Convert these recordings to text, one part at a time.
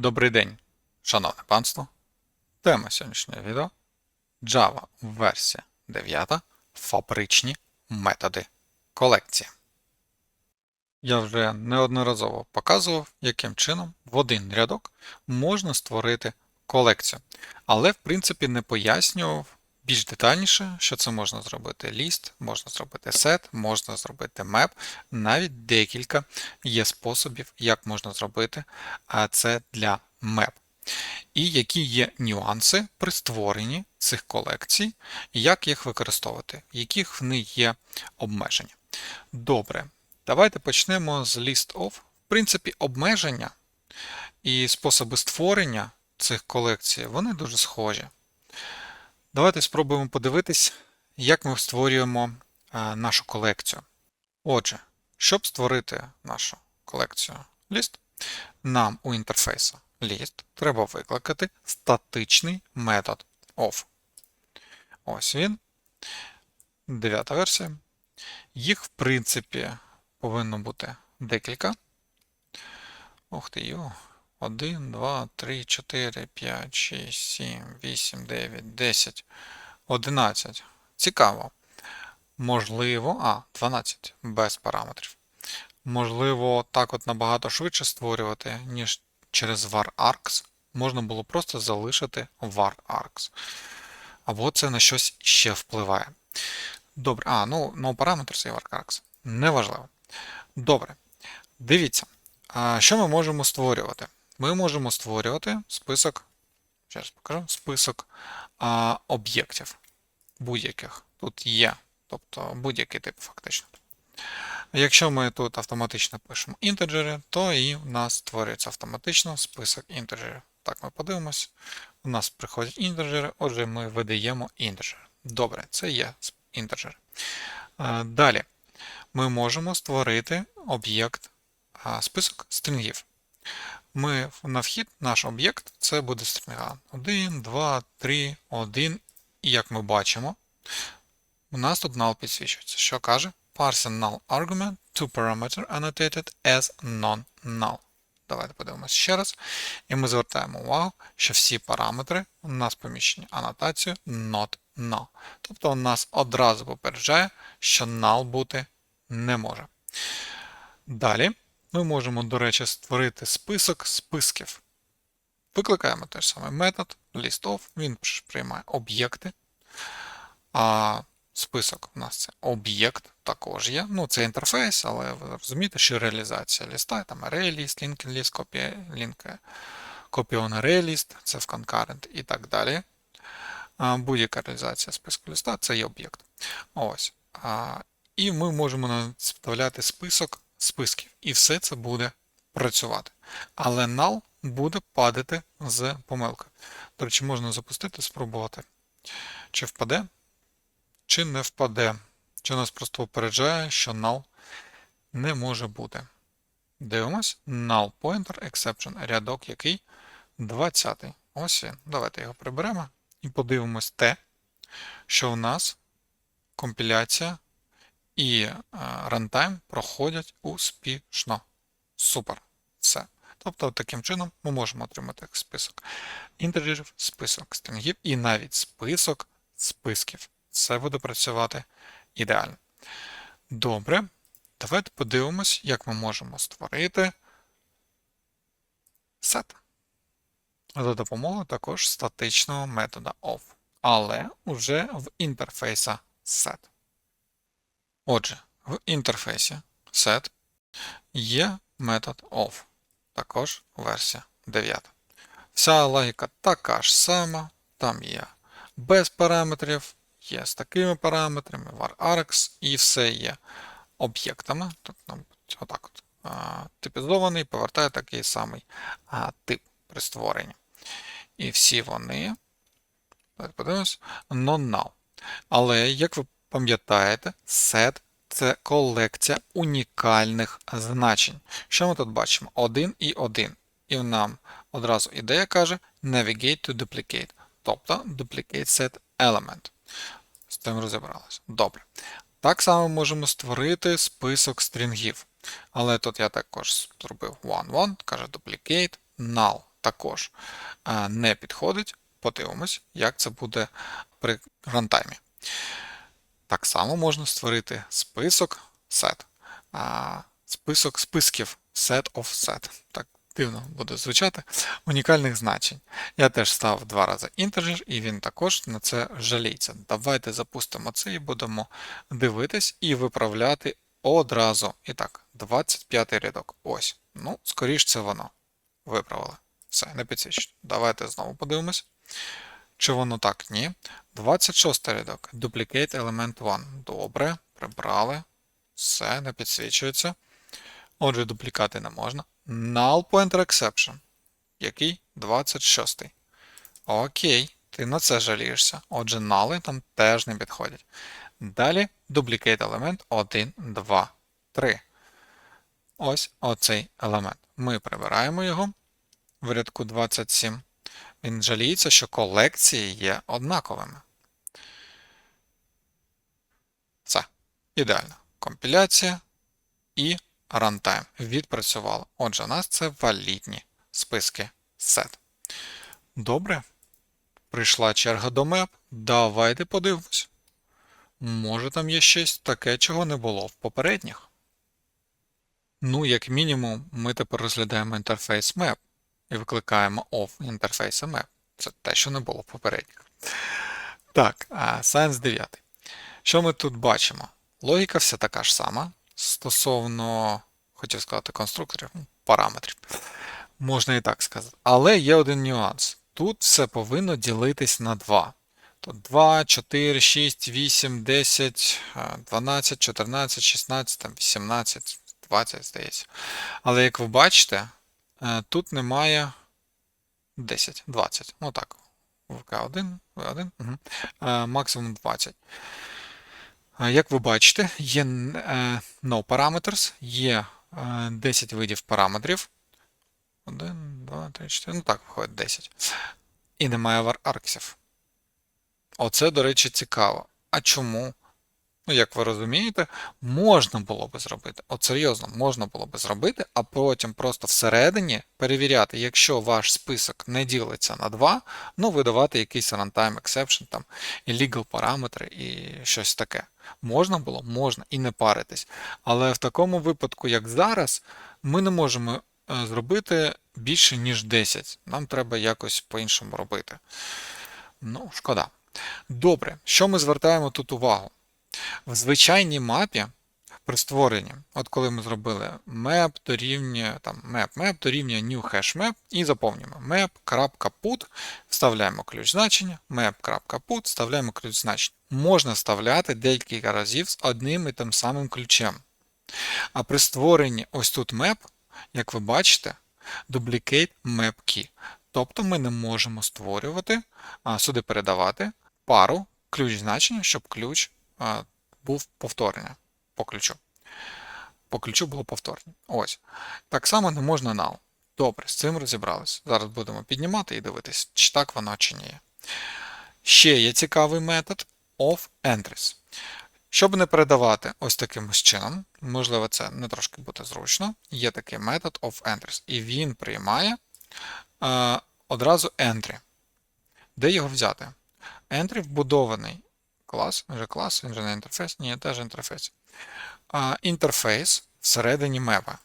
Добрий день, шановне панство. Тема сьогоднішнього відео Java версія 9. Фабричні методи колекції. Я вже неодноразово показував, яким чином в один рядок можна створити колекцію. Але, в принципі, не пояснював більш детальніше, що це можна зробити ліст, можна зробити set, можна зробити map, навіть декілька є способів, як можна зробити це для map. І які є нюанси при створенні цих колекцій, як їх використовувати, яких в них є обмеження. Добре, давайте почнемо з list of. В принципі, обмеження і способи створення цих колекцій, вони дуже схожі. Давайте спробуємо подивитись, як ми створюємо нашу колекцію. Отже, щоб створити нашу колекцію list, нам у інтерфейсу list треба викликати статичний метод of. Ось він. Дев'ята версія. Їх, в принципі, повинно бути декілька. Ух ти йо. 1, 2, 3, 4, 5, 6, 7, 8, 9, 10, 11. Цікаво. Можливо, а, 12 без параметрів. Можливо, так от набагато швидше створювати, ніж через var-args. Можна було просто залишити var-args. Або це на щось ще впливає. Добре, а, ну, no parameters і var-args. Неважливо. Добре. Дивіться, що ми можемо створювати? Ми можемо створювати список, зараз покажу, список а, об'єктів будь-яких. Тут є, тобто будь-який тип фактично. Якщо ми тут автоматично пишемо інтеджери, то і в нас створюється автоматично список інтеджерів. Так, ми подивимось. У нас приходять інтеджери, отже, ми видаємо інтеджери. Добре, це є інтеджери. Далі ми можемо створити об'єкт, список стрінгів. Ми на вхід, наш об'єкт, це буде стрінга. 1, 2, 3, 1. І як ми бачимо, у нас тут null підсвічується. Що каже? Parse null argument to parameter annotated as non-null. Давайте подивимося ще раз. І ми звертаємо увагу, що всі параметри у нас поміщені анотацією not null. Тобто у нас одразу попереджає, що null бути не може. Далі ми можемо, до речі, створити список списків. Викликаємо той самий метод listOf, він приймає об'єкти. А список у нас це об'єкт також є. Ну, це інтерфейс, але ви розумієте, що реалізація ліста, там ArrayList, LinkedIn List, копія лінка, on це в concurrent і так далі. Будь-яка реалізація списку листа це є об'єкт. Ось. І ми можемо вставляти список списків. І все це буде працювати. Але null буде падати з помилкою. До речі, можна запустити, спробувати. Чи впаде, чи не впаде. Чи нас просто попереджає, що null не може бути. Дивимось. Null pointer exception, рядок який 20. Ось він. Давайте його приберемо і подивимось те, що в нас компіляція і рантайм проходять успішно. Супер. Все. Тобто, таким чином ми можемо отримати список інтеджерів, список стрінгів і навіть список списків. Це буде працювати ідеально. Добре. Давайте подивимось, як ми можемо створити сет. За допомогою також статичного метода of. Але вже в інтерфейса set. Отже, в інтерфейсі set є метод of, також версія 9. Вся логіка така ж сама, там є без параметрів, є з такими параметрами, var і все є об'єктами. Тобто, отак от, типізований, повертає такий самий а, тип при створенні. І всі вони, подивимось, non-null. Але, як ви пам'ятаєте, set це колекція унікальних значень. Що ми тут бачимо? 1 і 1. І нам одразу ідея каже navigate to duplicate, тобто duplicate set element. З тим розібралися. Добре. Так само можемо створити список стрінгів. Але тут я також зробив one-one, каже duplicate null. також е, не підходить. Подивимось, як це буде при рантаймі. Так само можна створити список set. А, список списків set of set. Так дивно буде звучати. Унікальних значень. Я теж став два рази integer, і він також на це жаліється. Давайте запустимо це і будемо дивитись і виправляти одразу. І так, 25 рядок. Ось. Ну, скоріш це воно. Виправили. Все, не підсвічено. Давайте знову подивимось. Чи воно так? Ні. 26 рядок. Duplicate element 1. Добре, прибрали. Все, не підсвічується. Отже, дуплікати не можна. Null pointer exception. Який? 26. Окей, ти на це жалієшся. Отже, нали там теж не підходять. Далі duplicate element 1, 2, 3. Ось оцей елемент. Ми прибираємо його в рядку 27. Він жаліється, що колекції є однаковими. Це ідеально. Компіляція і runtime. Відпрацювало. Отже, у нас це валідні списки set. Добре. Прийшла черга до map. Давайте подивимось. Може там є щось таке, чого не було в попередніх. Ну, як мінімум, ми тепер розглядаємо інтерфейс map і викликаємо off інтерфейса map. Це те, що не було в попередніх. Так, Science 9. Що ми тут бачимо? Логіка вся така ж сама. Стосовно, хотів сказати, конструкторів, параметрів. Можна і так сказати. Але є один нюанс. Тут все повинно ділитись на 2. Тут 2, 4, 6, 8, 10, 12, 14, 16, 18, 20, здається. Але як ви бачите, тут немає 10, 20. Ну так. ВК1, В1, угу. максимум 20. Як ви бачите, є е, no parameters, є 10 видів параметрів. 1, 2, 3, 4. Ну так, виходить 10. І немає арксів. Оце, до речі, цікаво. А чому? Ну, як ви розумієте, можна було би зробити. От серйозно, можна було би зробити, а потім просто всередині перевіряти, якщо ваш список не ділиться на 2, ну видавати якийсь runtime exception, там, illegal параметри і щось таке. Можна було? Можна і не паритись. Але в такому випадку, як зараз, ми не можемо е, зробити більше, ніж 10. Нам треба якось по-іншому робити. Ну, шкода. Добре, що ми звертаємо тут увагу? В звичайній мапі при створенні, от коли ми зробили map дорівнює там map, map дорівнює new hash map і заповнюємо map.put, вставляємо ключ значення, map.put, вставляємо ключ значення. Можна вставляти декілька разів з одним і тим самим ключем. А при створенні ось тут map, як ви бачите, duplicate map key. Тобто ми не можемо створювати, сюди передавати пару ключ значення, щоб ключ був повторення по ключу. По ключу було повторення. Ось. Так само не можна null. Добре, з цим розібрались. Зараз будемо піднімати і дивитись, чи так воно, чи ні. Ще є цікавий метод of entries. Щоб не передавати ось таким чином, можливо, це не трошки буде зручно, є такий метод of entries. І він приймає е, одразу entry. Де його взяти? Entry вбудований клас, вже клас, він же не інтерфейс, ні, теж інтерфейс. А, Інтерфейс всередині мепа.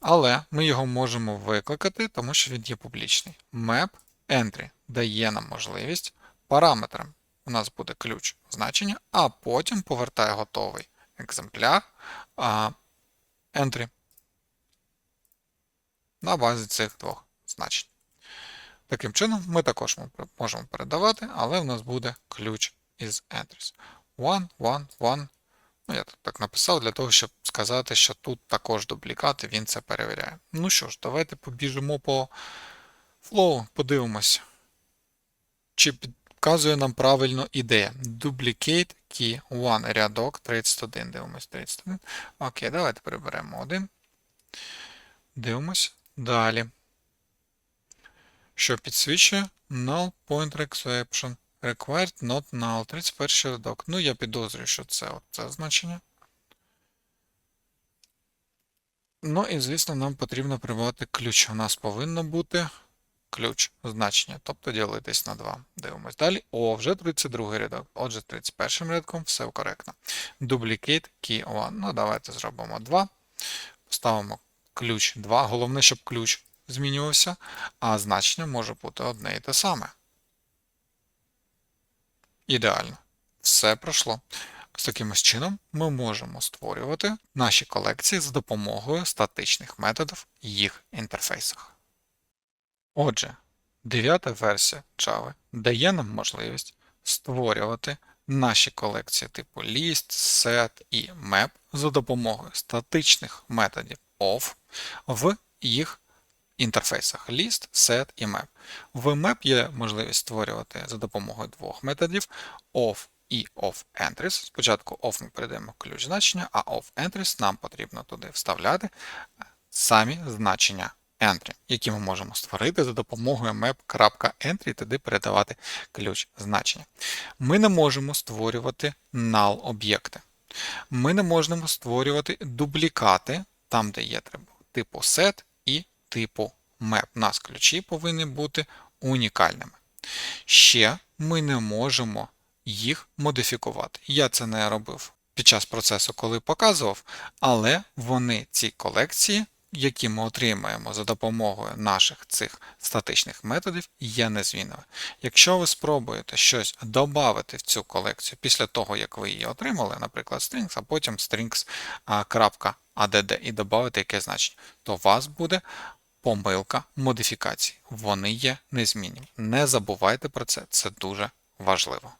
Але ми його можемо викликати, тому що він є публічний. Map entry дає нам можливість параметрам. У нас буде ключ значення, а потім повертає готовий екземпляр а, entry на базі цих двох значень. Таким чином, ми також можемо передавати, але в нас буде ключ із entries. One, one, one. Ну, я тут так написав для того, щоб сказати, що тут також дублікати, він це перевіряє. Ну що ж, давайте побіжимо по flow, подивимось. Чи підказує нам правильно ідея. Duplicate key 1, рядок 31. Дивимось 31. Окей, давайте приберемо один. Дивимось. Далі. Що підсвічує? Null pointer exception. Required not null. 31 рядок. Ну, я підозрюю, що це це значення. Ну і, звісно, нам потрібно прибавити ключ. У нас повинно бути ключ значення, тобто ділитись на 2. Дивимось далі. О, вже 32 рядок. Отже, 31 рядком все коректно. Duplicate key 1. Ну, давайте зробимо 2. Поставимо ключ 2. Головне, щоб ключ змінювався, а значення може бути одне і те саме. Ідеально. Все пройшло. З таким ось чином ми можемо створювати наші колекції за допомогою статичних методів в їх інтерфейсах. Отже, дев'ята версія Java дає нам можливість створювати наші колекції типу list, set і map за допомогою статичних методів of в їх інтерфейсах list, set і map. В map є можливість створювати за допомогою двох методів of і of entries. Спочатку of ми передаємо ключ значення, а of entries нам потрібно туди вставляти самі значення entry, які ми можемо створити за допомогою map.entry, туди передавати ключ значення. Ми не можемо створювати null об'єкти. Ми не можемо створювати дублікати там, де є типу set типу map. У нас ключі повинні бути унікальними. Ще ми не можемо їх модифікувати. Я це не робив під час процесу, коли показував, але вони ці колекції, які ми отримаємо за допомогою наших цих статичних методів, є незмінними. Якщо ви спробуєте щось додати в цю колекцію після того, як ви її отримали, наприклад, strings, а потім strings.add і додати якесь значення, то у вас буде помилка модифікації. Вони є незмінні. Не забувайте про це, це дуже важливо.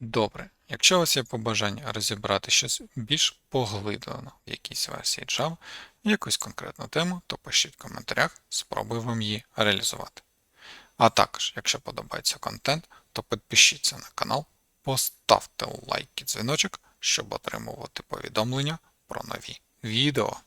Добре, якщо у вас є побажання розібрати щось більш поглиблено в якійсь версії Java, якусь конкретну тему, то пишіть в коментарях, спробую вам її реалізувати. А також, якщо подобається контент, то підпишіться на канал, поставте лайк і дзвіночок, щоб отримувати повідомлення про нові відео.